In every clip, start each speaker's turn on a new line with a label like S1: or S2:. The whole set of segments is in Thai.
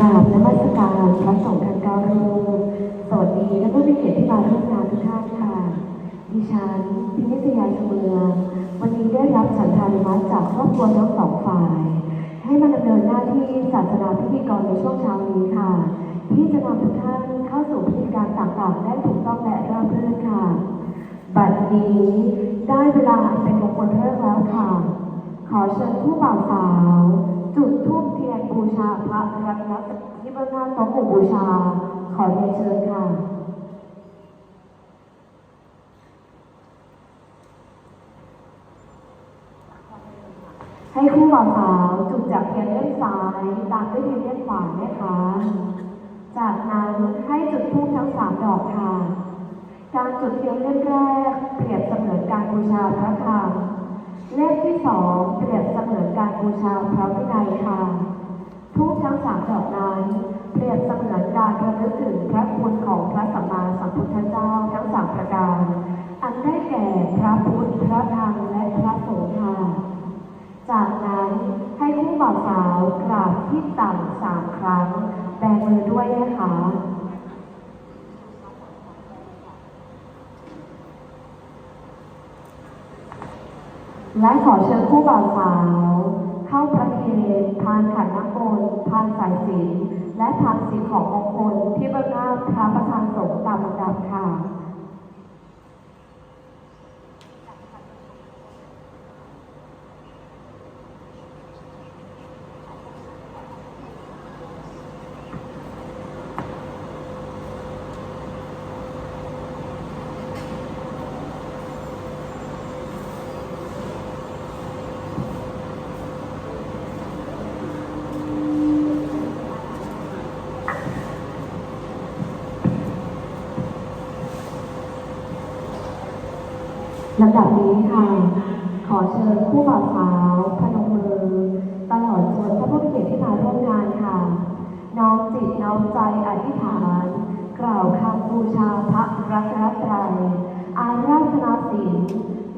S1: กราบนมัสการพระสงฆ์กันเการูสวัสดีและผู้มีเกียรติที่มาร่วมงานทุกท่านค่ะ ดิฉันพินิตยาชเมืองวันนี้ได้รับสันทานุมัติจากครอบครัวทั้งสองฝ่าย ให้มาดำเนินหน้าที่ศาสนาพิธีกรในช่วงเช้านี้ค่ะ ที่จะนำทุกท่านเข้าสู่พิธีการต่างๆ ได้ถูกต้องและราบรื่นค่ะ บัดนี้ได้เวลาเป็นมงคลเลิกแล้วค่ะ ขอเชิญผู้บ่าวสาว จุดธูปเทียนบูชาพระรัตนตรัยที่บื้องหน้าต๊ะหมู่บูชา ขอเรียนเชิญค่ะให้คู่บ่าวสาวจุดจากเทียนเล่มซ้ายตามด้วยเทียนเล่มขวานะคะ จากนั้นให้จุดธูปทั้งสามดอกค่ะ การจุดเทียนเล่มแรก เปรียบเสมือนการบูชาพระธรรม เล่มที่สองเปรียบเสมือนการบูชาพระวินัยค่ะทูปทั้งสามดอกนั้นเปรียบเสมือนการระลึกถึงพระคุณของพระสัมมาสัมพุทธเจ้าทั้งสามประการ อันได้แก่พระพุทธ พระธรรม และพระสงฆ์ค่ะ จากนั้นให้ผู้บ่าวสาวกราบที่ต่ำสามครั้ง แบมือด้วยนะคะ และขอเชิญผู้บ่าวสาว เข้าประเคนทานขันน้ำมนต์ทานสายสิญจนและทานสิ่งของมงคลที่เบื้องหน้าพระประธานสงฆ์ตามลำดับค่ะ ลำดับนี้ค่ะ ขอเชิญผู้บ่าวสาวพนมมือ ตลอดจนท่านผู้มีเกียรติที่มาร่วมงานค่ะ น้อมจิตน้อมใจอธิษฐาน กล่าวคำบูชาพระรัตนตรัยอาราธนาศีล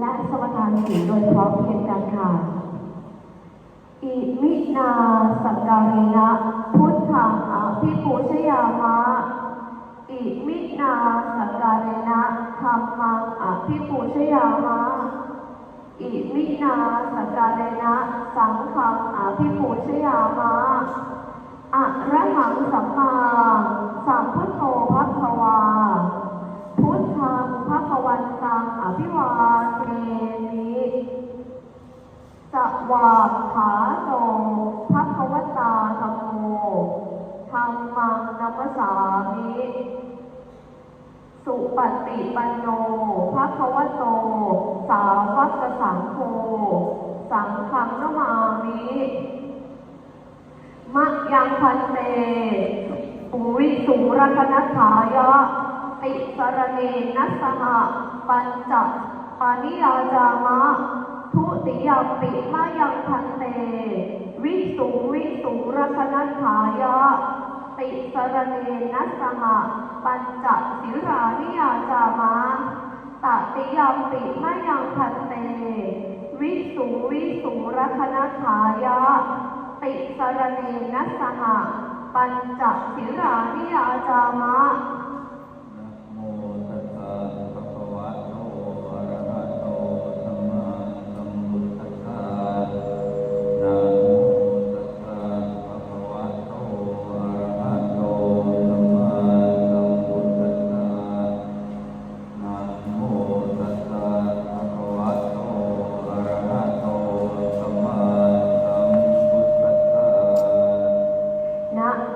S1: และสมทานศีลโดยพร้อมเพรียงกันค่ะ อิมินาสักการินะพุทธังอภิปูชยามะ อิมินาสักการินะ รรมังอภิปูชยามะอิมินาสักการินะสังฆังอภิปูชยามะอะระหังสัมมาสัมพุทโธภควา พุทธังภควันตังอภิวาเทมิสวาขาโตภควตาธรรมโมธรรมังนัมสสามิ ปฏิปันโนภควโต สาวกสังโฆ สังฆังนมามิมะยังพันเตปุริสุรคณถายะ ติสรเนนัสสหปัญจปานิยาจามะ ทุติยมปิมายังพันเต วิสุวิสุรคณถายะ ติสรเนนัสสะปัญจศิรานิยาจามะตติยมปิมยังพันเต วิสุวิสุรคณขายะ ติสรเนนัสสะปัญจศิรานิยาจามะ